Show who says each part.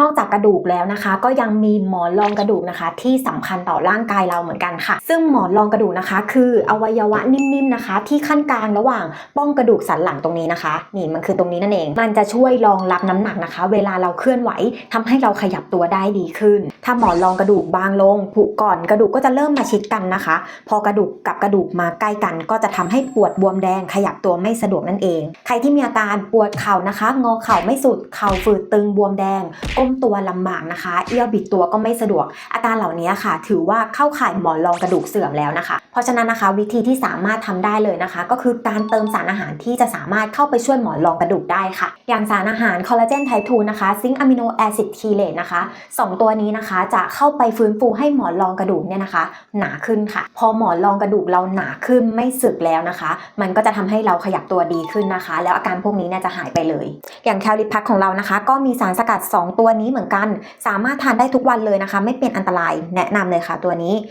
Speaker 1: นอกจากกระดูกแล้วนะคะ ก็ยังมีหมอนรองกระดูกนะคะ ที่สำคัญต่อร่างกายเราเหมือนกันค่ะ ซึ่งหมอนรองกระดูกนะคะ คืออวัยวะนิ่มๆนะคะ ที่ขั้นกลางระหว่างป้องกระดูกสันหลังตรงนี้นะคะ นี่มันคือตรงนี้นั่นเอง มันจะช่วยรองรับน้ำหนักนะคะ เวลาเราเคลื่อนไหวทำให้เราขยับตัวได้ดีขึ้น ถ้าหมอนรองกระดูกบางลงผุก่อนกระดูกก็จะเริ่มมาชิดกันนะคะ พอกระดูกกับกระดูกมาใกล้กัน ก็จะทำให้ปวดบวมแดงขยับตัวไม่สะดวกนั่นเอง ใครที่มีอาการปวดเข่านะคะ งอเข่าไม่สุดเข่าฝืดตึงบวมแดงก้มตัวลำบากนะคะ เอี้ยวบิดตัวก็ไม่สะดวก อาการเหล่านี้ค่ะ ถือว่าเข้าข่ายหมอนรองกระดูกเสื่อมแล้วนะคะ เพราะฉะนั้นนะคะวิธีที่สามารถทำได้เลยนะคะ ก็คือการเติมสารอาหารที่จะสามารถเข้าไปช่วยหมอนรองกระดูกได้ค่ะ อย่างสารอาหารคอลลาเจนไทป์2นะคะซิงค์อะมิโนแอซิดทีเลตนะคะสองตัวนี้นะคะจะเข้าไปฟื้นฟูให้หมอนรองกระดูกเนี่ยนะคะ หนาขึ้นค่ะ พอหมอนรองกระดูกเราหนาขึ้นไม่สึกแล้วนะคะ มันก็จะทำให้เราขยับตัวดีขึ้นนะคะ แล้วอาการพวกนี้เนี่ยจะหายไปเลย อย่างแคลริพัทของเรานะคะ ก็มีสารสกัด 2 ตัวนี้เหมือนกัน สามารถทานได้ทุกวันเลยนะคะ ไม่เป็นอันตรายแนะนำเลยค่ะตัวนี้